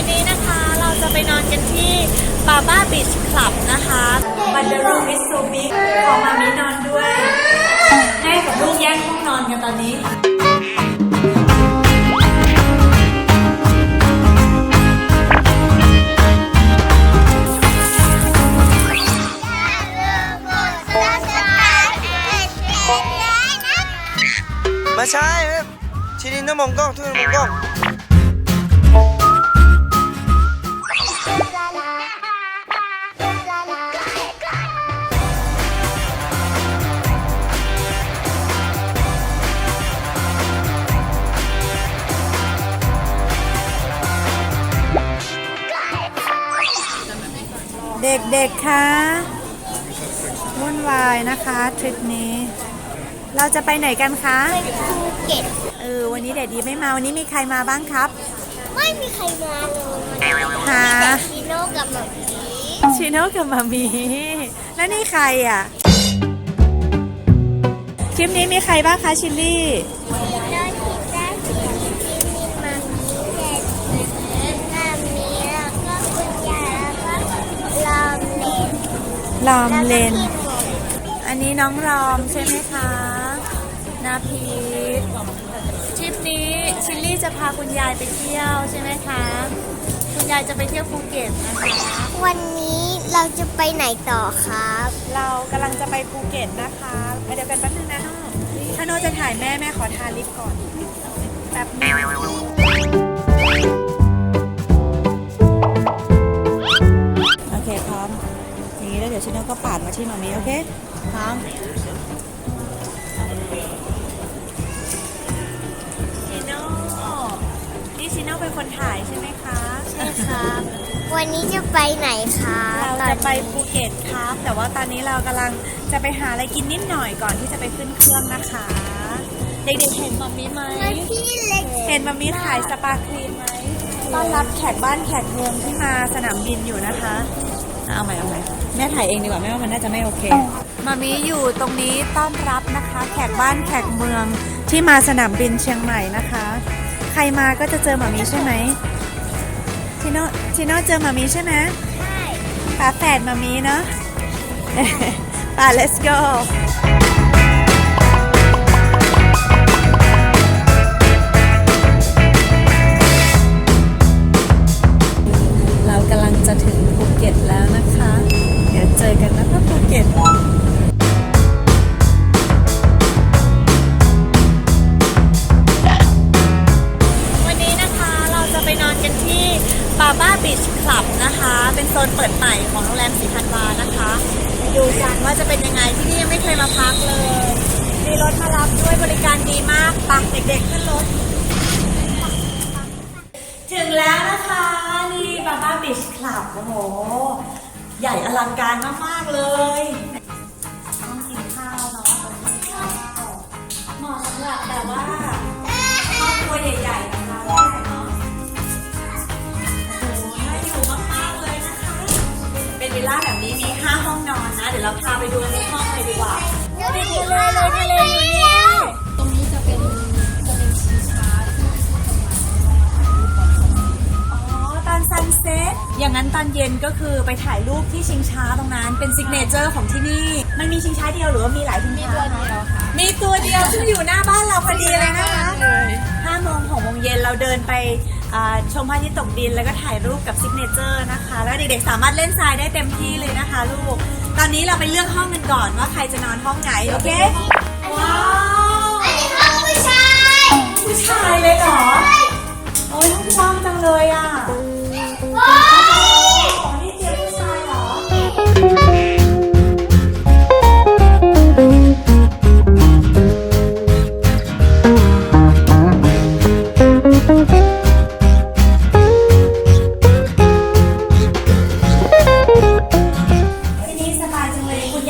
วันนี้นะคะเราจะไปนอนกันที่บาบ้าบีชคลับนะคะบันเดอรูมิสซูบิขอมามีนอนด้วยแม่กับลูกแย่งห้องนอนกันตอนนี้ไม่ใช่ชิลินต้องมงกล้องทุกคนมงกล้อง เด็กๆคะวุ่นวายนะคะทริปนี้ เราจะไปไหนกันคะภูเก็ตเออวันนี้เด็ดดีไม่มาวันนี้มีใครมาบ้างครับ ไม่มีใครมาเลยหามีแต่ชิโน่กับหมอผีชิโน่กับมามีแล้วนี่ใครอะทริปนี้มีใครบ้างคะชิลลี่ ลอมแล้วก็เลนพี่หมดอันนี้น้องรอมใช่ไหมคะ นาพีททริปนี้ชิลลี่จะพาคุณยายไปเที่ยวใช่ไหมคะ คุณยายจะไปเที่ยวภูเก็ตนะคะ วันนี้เราจะไปไหนต่อครับ เรากำลังจะไปภูเก็ตนะคะไปเดี๋ยวกันแป๊บนึงนะโน่ถ้าโน่จะถ่ายแม่แม่ขอทาลิปก่อนแป๊บนึ ดี๋ยวชิโน่ก็ปาดมาที่มามีโอเคพร้อมชิโน่นี่ชิโน่เป็นคนถ่ายใช่ไหมคะ ใช่ครับ วันนี้จะไปไหนครับเราจะไปภูเก็ตครับ แต่ว่าตอนนี้เรากำลังจะไปหาอะไรกินนิดหน่อยก่อนที่จะไปขึ้นเครื่องนะคะ เด็กๆเห็นมัมมี่ไหมตอนพี่เล็กเห็นมัมมี่ขายสปาครีมไหมต้อนรับแขกบ้านแขกเมืองที่มาสนามบินอยู่นะคะ เอาใหม่เอาใหม่แม่ถ่ายเองดีกว่าแม่ว่ามันน่าจะไม่โอเค มามีอยู่ตรงนี้ต้อนรับนะคะ แขกบ้านแขกเมืองที่มาสนามบินเชียงใหม่นะคะ ใครมาก็จะเจอมามีใช่ไหมชิโน่ชิโน่เจอมามีใช่ไหมใช่ฝาแฝดมามีเนาะ ป่า let's go แรมสีพันวานะคะไปดูกันว่าจะเป็นยังไงที่นี่ยังไม่เคยมาพักเลย มีรถมารับด้วยบริการดีมากปักเด็กๆขึ้นรถ ถึงแล้วนะคะนี่บาบ้าบีชคลับโอ้โห ใหญ่อลังการมากๆเลยห้องกินข้าวเนาะตรงนข้เหมาะสำหรับแบบว่า ไปดูในห้องเลยดีกว่าเดี๋ยวไปทะเลเลยทะเลอยู่นี่ตรงนี้จะเป็นจะเป็นชิงช้าอ๋อตอนซันเซ็ตอย่างนั้นตอนเย็นก็คือไปถ่ายรูปที่ชิงช้าตรงนั้น เป็นซิกเนเจอร์ของที่นี่ มันมีชิงช้าเดียวหรือว่ามีหลายชิงช้ามีตัวเดียวค่ะ มีตัวเดียวซึ่งอยู่หน้าบ้านเราพอดีเลยนะคะห้าโมงหกโมงเย็นเราเดินไป ชมพระอาทิตย์ตกดินแล้วก็ถ่ายรูปกับซิกเนเจอร์นะคะ แล้วเด็กๆสามารถเล่นทรายได้เต็มที่เลยนะคะลูก ตอนนี้เราไปเลือกห้องกันก่อนว่าใครจะนอนห้องไหน โอเค ว้าว อันนี้ห้องผู้ชาย ผู้ชายเลยเหรอ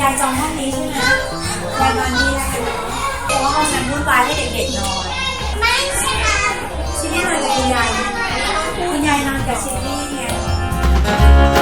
ยายจองห้องนี้ใช่ไหมยายนอนนี่นะคะเพราะว่าห้องนั้นวุ่นวายให้เด็กๆนอนไม่ใช่ค่ะชิลลี่นอนกับคุณยายคุณยายนอนกับชิลลี่ไง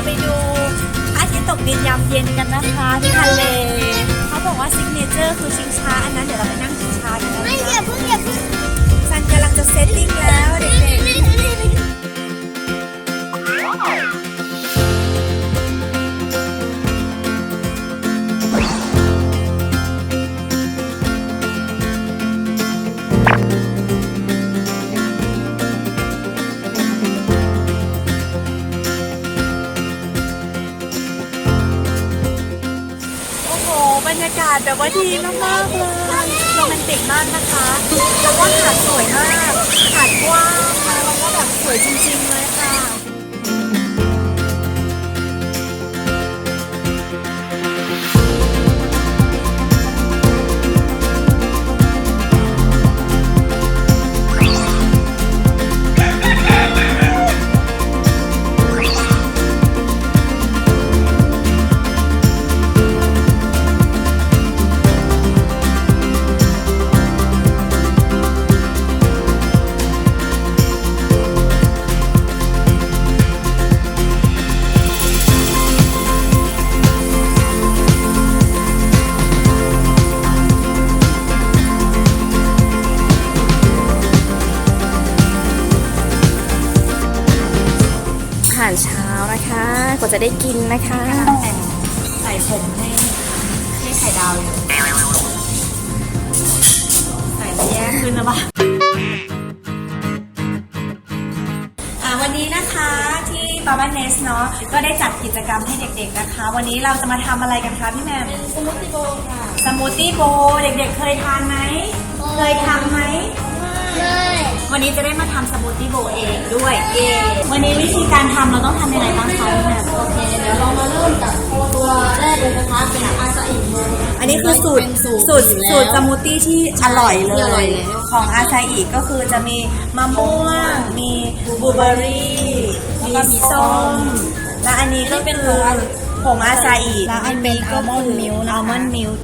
จะไปดูพระอาทิตย์ตกดินยามเย็นกันนะคะที่ทะเลเขาบอกว่าซิกเนเจอร์คือชิงช้าอันนั้นเดี๋ยวเราไปนั่งชิงช้ากันนะไม่อคะย่าเพิ่งอย่าเพิ่งซันกำลังจะเซตติ้งแล้วเด็กๆ แบบว่าดีมากๆเลยโรแมนติกมากนะคะแล้วก็หาดสวยมากหาดกว้างแล้วก็แบบสวยจริงๆเลยค่ะาหารเช้านะคะ กว่าจะได้กินนะคะใส่ผมให้ให้ไข่ดาวอยู่ใส่แล้วแย่ขึ้นนะบ้าอ่าวันนี้นะคะที่บาบาเนสเนาะก็ได้จัดกิจกรรมให้เด็กๆนะคะ วันนี้เราจะมาทำอะไรกันคะพี่แหมมสมูทตี้โบค่ะสมูทตี้โบเด็กๆเคยทานไหมเคยทำไหมเลย วันนี้จะได้มาทำสมูทตี้โบเองด้วยเย้วันนี้วิธีการทำเราต้องทำยังไงบ้างคะพี่แหม่มโอเคเดี๋ยวเรามาเริ่มจากตัวแรกเลยนะคะเป็นอาซาอิโบอันนี้คือสูตรสูตรสูตรสมูทตี้ที่อร่อยเลย ของอาซาอิก็คือจะมีมะม่วง มีบลูเบอร์รี่มีส้มและอันนี้ก็เป็นผงอาซาอิแล้วอันนี้ก็คืออัลมอนด์มิลค์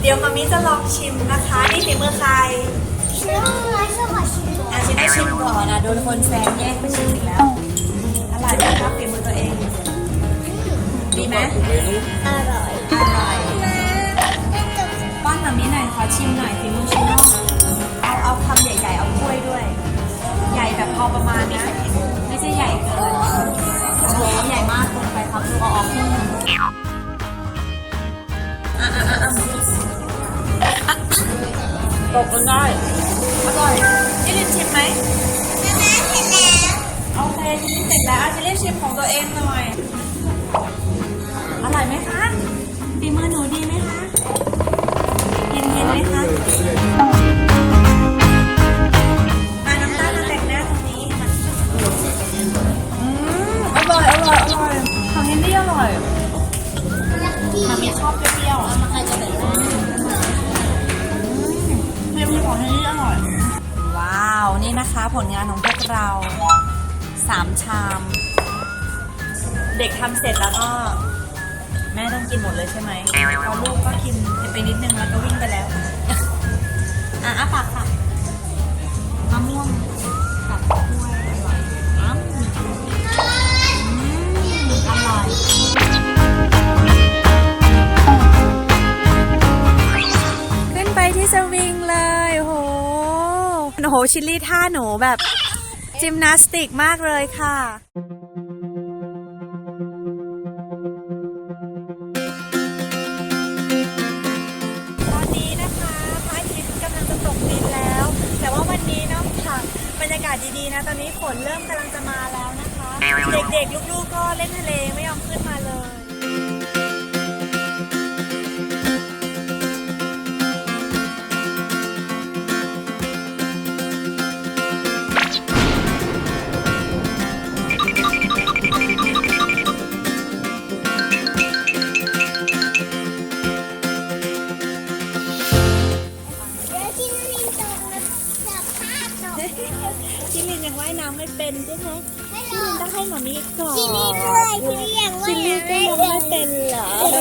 เดี๋ยวมามิจะลองชิมนะคะ นี่ฝีมือใครชื่ออะไรสวัสดีอาชิได้ชิมก่อนนะโดนคนแซงแย่งไปชิมอีกแล้วอร่อยไหมครับฝีมือตัวเอง ดีไหม ชิมหน่อยฝีมือชิโน่เอาเอาคำใหญ่ๆ เอากล้วยด้วย ใหญ่แบบพอประมาณนะ ไม่ใช่ใหญ่เกินโอ้โหใหญ่มากเกินไปครับดูเอาออกครึ่หนึ่งตกกันได้ อร่อยนี่ลินชิมไหมเสร็จแล้วโอเคชิมเสร็จแล้วอาชิเรียกชิมของตัวเองหน่อย อร่อยไหมคะฝีมือหนูดีไหมคะ ย็นเย็นๆไหมคะมาน้ำตาลมาแต่งหน้าตรงนี้มาอืมอร่อยอร่อยอร่อยของเฮนดี้อร่อยมามีชอบเปรี้ยวๆมาใครจะแต่งหน้าเปรี้ยวๆของเฮนดี้อร่อย ว้าว นี่นะคะผลงานของพวกเราสามชาม เด็กทำเสร็จแล้วก็ แม่ต้องกินหมดเลยใช่ไหมพอลูกก็กินไปนิดนึงแล้วก็วิ่งไปแล้ว อะอ้าปากค่ะมะม่วงกับกล้วยอร่อยอ้ำอืมอร่อยขึ้นไปที่สวิงเลยโหโอ้โหชิลลี่ท่าหนูแบบ จิมนาสติกมากเลยค่ะ รรยากาศดีๆนะ ตอนนี้ฝนเริ่มกำลังจะมาแล้วนะคะ เด็กๆ ลูกๆ ก็เล่นทะเลไม่ยอมขึ้น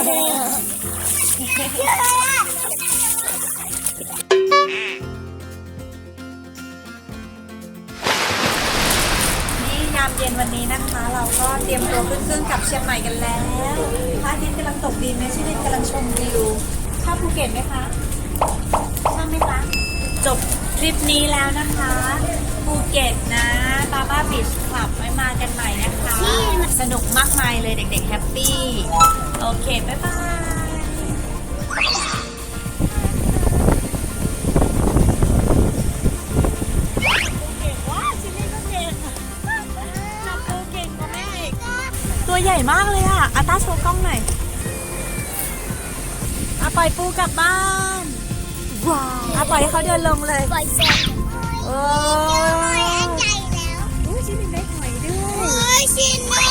นี่ยามเย็นวันนี้นะคะ เราก็เตรียมตัวขึ้นเครื่องกลับเชียงใหม่กันแล้วพระอาทิตย์กำลังตกดินนะชิลินกำลังชมวิวชอบภูเก็ตไหมคะชอบไหมคะ จบ ทริปนี้แล้วนะคะภูเก็ตนะบาบ้าบีชคลับไว้มากันใหม่นะคะ สนุกมากมายเลยเด็กๆแฮปปี้ โอเค บ๊ายบายเก่งว่าชิลลี่ก็เก่งจับปูเก่งกว่าแม่ตัวใหญ่มากเลยอะอาต้าโชว์กล้องหน่อยอาปล่อยปูกลับบ้าน ว้าวปล่อยให้เขาเดินลงเลยปล่อยแซงโอ้ยใจแล้วชิ้นเล็กหน่อยด้วยชิ้นเล็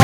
ก